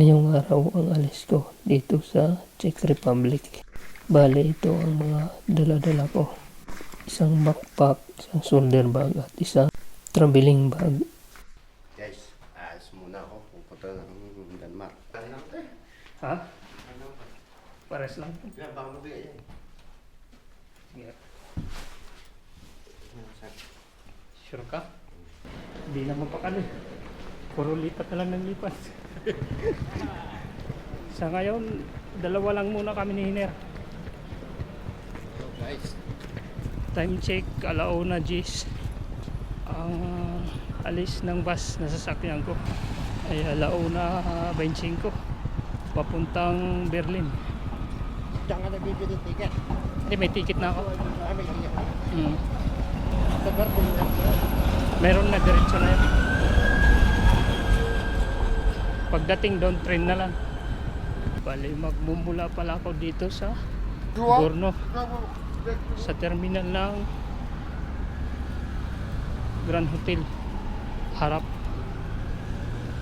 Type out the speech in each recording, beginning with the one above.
Ngayong araw ang alis ko dito sa Czech Republic. Bale ito ang mga dala-dala ko. Isang backpack, isang shoulder bag at isang traveling bag. Guys, ayos muna ako. Pupunta ng Denmark. Lang ito? Ha? Ano? Pares lang. Kaya baka mabigay yan. Sir? Sure ka? Hindi na mapakali. Puro lipat na lang ng lipat. Sa ngayon, dalawa lang muna kami ni Hiner. So guys, Time check, alauna G's. Ang alis ng bus na sasakyan ko ay alauna ah, 25 papuntang Berlin. diyan ka nagbibili ticket. Hindi, may ticket na ako. Ah, may ticket. Mm. Sa Berlin. Meron na diretso na yun. Pagdating doon, train na lang. Bali, magmumula pala ako dito sa Gorno. Sa terminal ng Grand Hotel. Harap.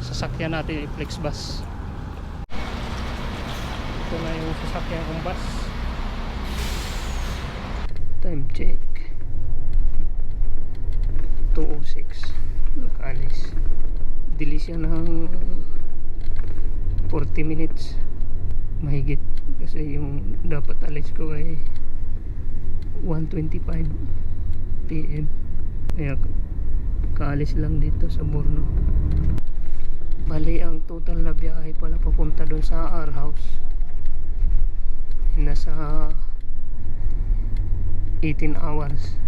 Sasakyan natin yung Flexbus. Ito na yung sasakyan kong bus. Time check. 206 nakalis dili siya ng 40 minutes. Mahigit. Kasi yung dapat alis ko ay 1.25 PM kaya kaalis lang dito sa Borno. Bali ang total na biyahe pala papunta doon sa our house nasa 18 hours.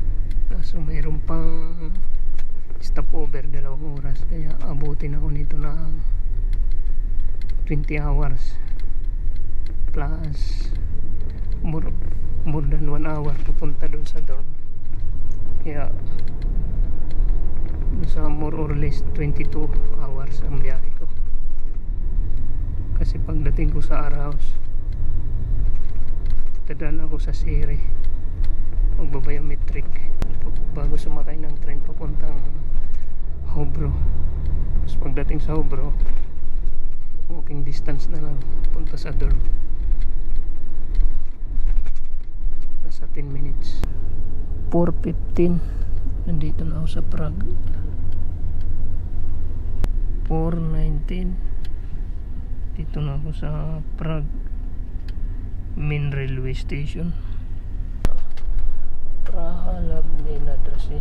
Kaso mayroon pang stopover dalawang oras. Kaya abutin ako nito na 20 hours plus more, more than 1 hour pupunta doon sa dorm. Kaya nasa more or less 22 hours ang biyahe ko. Kasi pagdating ko sa our house tadaan ako sa Siri. Magbabiometric bago sumakay ng train papuntang Hobro. Tapos pagdating sa Hobro walking distance na lang. Punta sa dorm nasa 10 minutes. 4.15 nandito na ako sa Prague. 4.19 dito na ako sa Prague main railway station. Praha Lavnina Drasi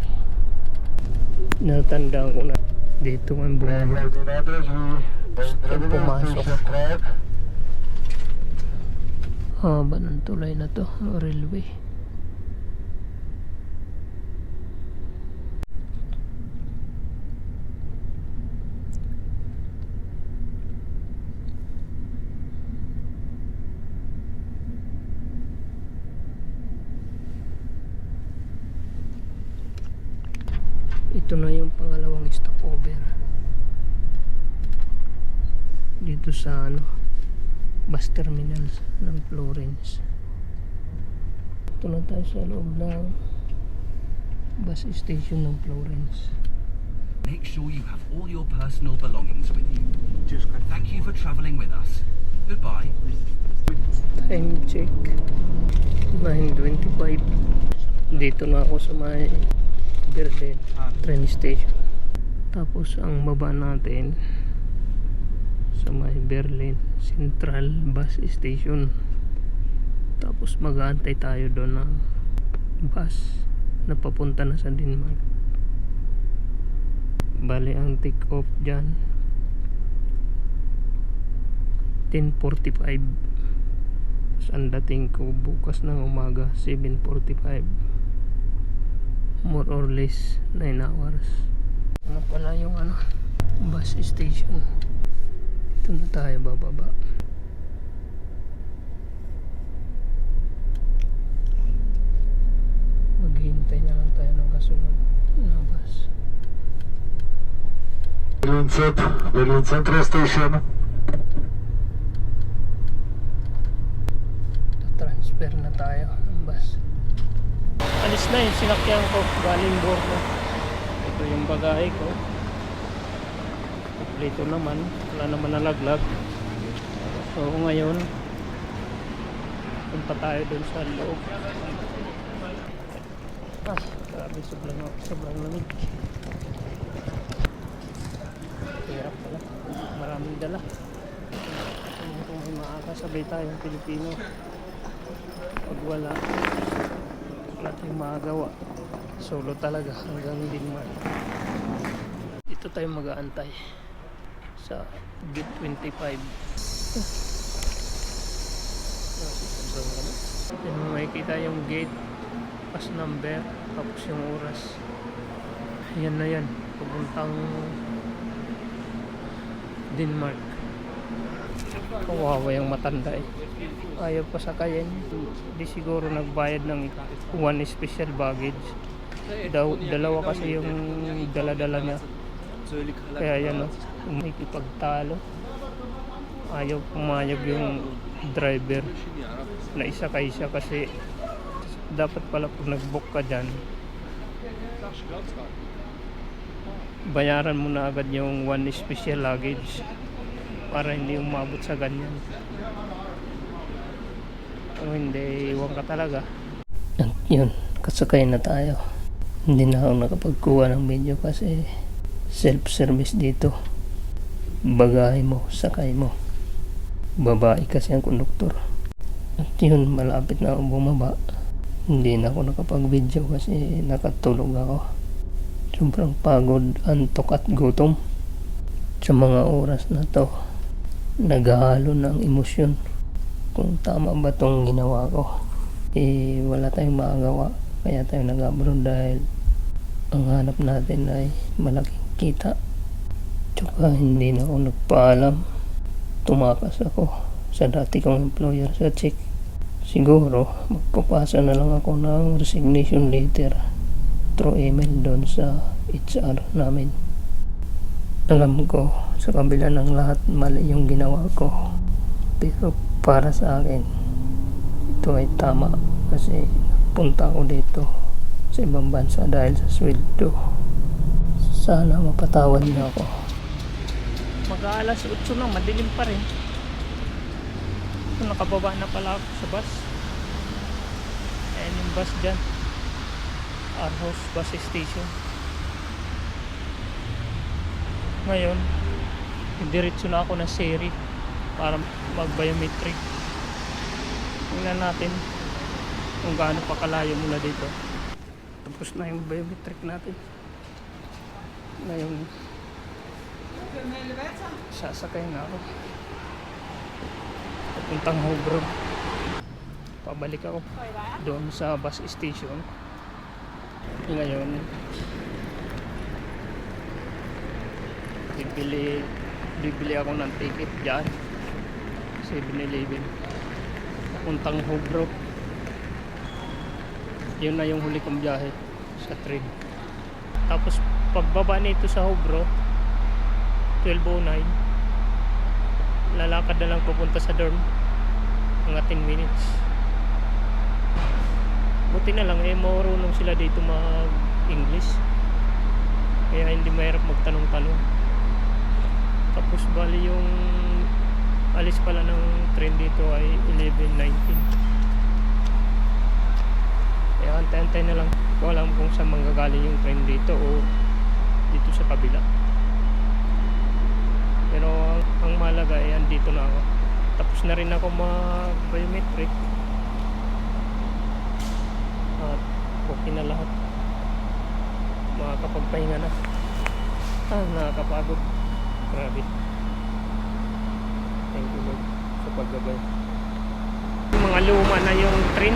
natandaan ko na dito ang bumaba Gusto pumasok. haba ng tulay na to railway ito na yung pangalawang stopover dito sa ano bus terminals ng Florence ito na tayo sa loob ng bus station ng Florence Make sure you have all your personal belongings with you. Thank you for travelling with us. Goodbye. time check 9.25 dito na ako sa may Berlin train station. Tapos ang baba natin sa may Berlin Central Bus Station. Tapos mag-aantay tayo doon ng bus na papunta na sa Denmark. Bali ang take off dyan 10.45 tapos ang dating ko bukas ng umaga 7.45 more or less 9 hours. Ano pala yung ano bus station? Dito na tayo bababa. Maghihintay na lang tayo ng kasunod na bus. Berlin Z, Berlin Central Station. transfer na tayo ng bus alis na yung sinakyan ko galing Borno ito yung bagahe ko kompleto naman wala naman nalaglag So ngayon, punta tayo dun sa loob. Ah, grabe, sobrang, sobrang lamig. Hirap pala. Maraming dala. Kung may makakasabay tayong Pilipino. Pag wala tayong magagawa. Solo talaga hanggang Denmark. Dito tayo mag-aantay sa gate 25. Sobrang lamig. Yan mo makikita yung gate pass number tapos yung oras. Yan na yan. Papuntang Denmark. Kawawa yung matanda eh. Ayaw pa sakayin. Di siguro nagbayad ng one special baggage. Daw, dalawa kasi yung dala-dala niya. Kaya yan o, umikipagtalo. Ayaw pumayag yung driver na isa ka isa kasi dapat pala pag nag-book ka dyan bayaran mo na agad yung one special luggage para hindi umabot sa ganyan. Kung hindi iwan ka talaga. At yun kasakay na tayo. Hindi na ako nakapagkuha ng video kasi self service dito. Bagahe mo sakay mo. Babae kasi ang konduktor. At yun malapit na ako bumaba. Hindi na ako nakapag video kasi nakatulog ako. Sobrang pagod, antok at gutom. Sa mga oras na to naghahalo ng emosyon. Kung tama ba tong ginawa ko eh wala tayong magagawa. Kaya tayo nag-abroad dahil ang hanap natin ay malaking kita. Tsaka hindi na ako nagpaalam. Tumakas ako sa dati kong employer sa check. Siguro magpapasa na lang ako ng resignation letter through email doon sa HR namin. Alam ko sa kabila ng lahat mali yung ginawa ko. Pero para sa akin, ito ay tama kasi punta ako dito sa ibang bansa dahil sa sweldo. Sana mapatawad niyo ako. Mag-aalas 8 na, madilim pa rin. Nakababa na pala ako sa bus. Ayan yung bus dyan. Arhos Bus Station. Ngayon, diretso na ako ng seri para mag-biometric. Tingnan natin kung gaano pa kalayo mula dito. Tapos na yung biometric natin. Ngayon, sasakay na ako. Papuntang Hobro. Pabalik ako doon sa bus station. Ngayon, bibili bibili ako ng ticket dyan. 7-Eleven papuntang Hobro yun na yung huli kong biyahe sa train. Tapos pagbaba nito sa Hobro 12.09 lalakad na lang pupunta sa dorm. Mga 10 minutes. Buti na lang eh marunong sila dito mag English kaya hindi mahirap magtanong-tanong tapos bali yung alis pala ng train dito ay 11.19 kaya antay-antay na lang. Ko alam kung saan manggagaling yung train dito o dito sa kabila. Pero ang, ang malaga ay andito na ako. Tapos na rin ako mag biometric at okay na lahat. Makakapagpahinga na. Ah nakakapagod grabe. Thank you Lord sa paggabay. Yung mga luma na yung train.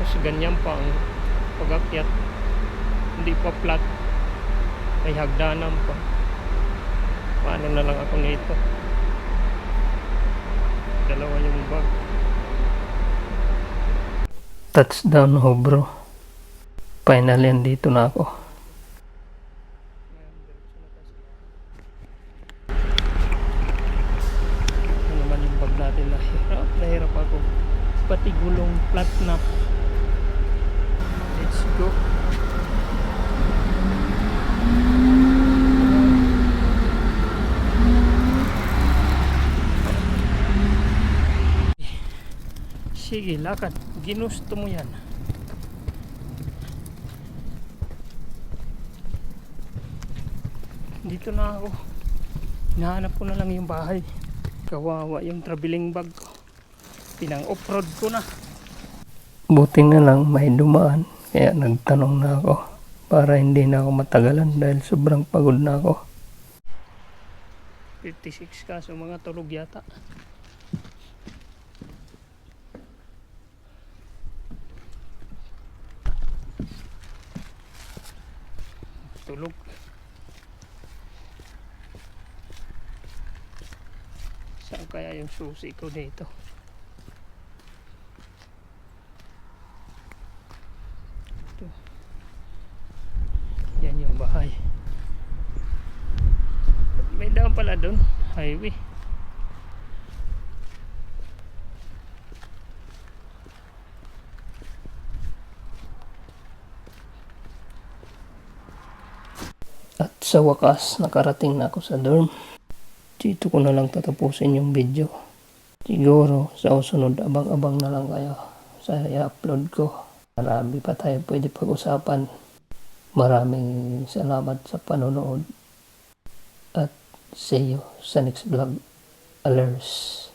Kasi ganyan pa ang pagakyat. Hindi pa flat. May hagdanan pa. Paano na lang ako nito? Dalawa yung bag. Touchdown ho bro finally andito na ako Alhamdulillah, hirap ako. Pati gulong flat na. Let's go. Sige, lakad. Ginusto mo yan. Dito na ako. Hinahanap ko na lang yung bahay. Kawawa yung traveling bag ko. Pinang off-road ko na. Buti na lang may dumaan. Kaya nagtanong na ako. Para hindi na ako matagalan dahil sobrang pagod na ako. 56 kaso mga tulog yata. Tulog. Saan kaya yung susi ko dito? Ito. Yan yung bahay. May daan pala doon. Highway. At sa wakas, nakarating na ako sa dorm. Dito ko na lang tatapusin yung video. Siguro sa usunod abang-abang na lang kayo sa i-upload ko. Marami pa tayo pwede pag-usapan. Maraming salamat sa panonood. At see you sa next vlog. Alers.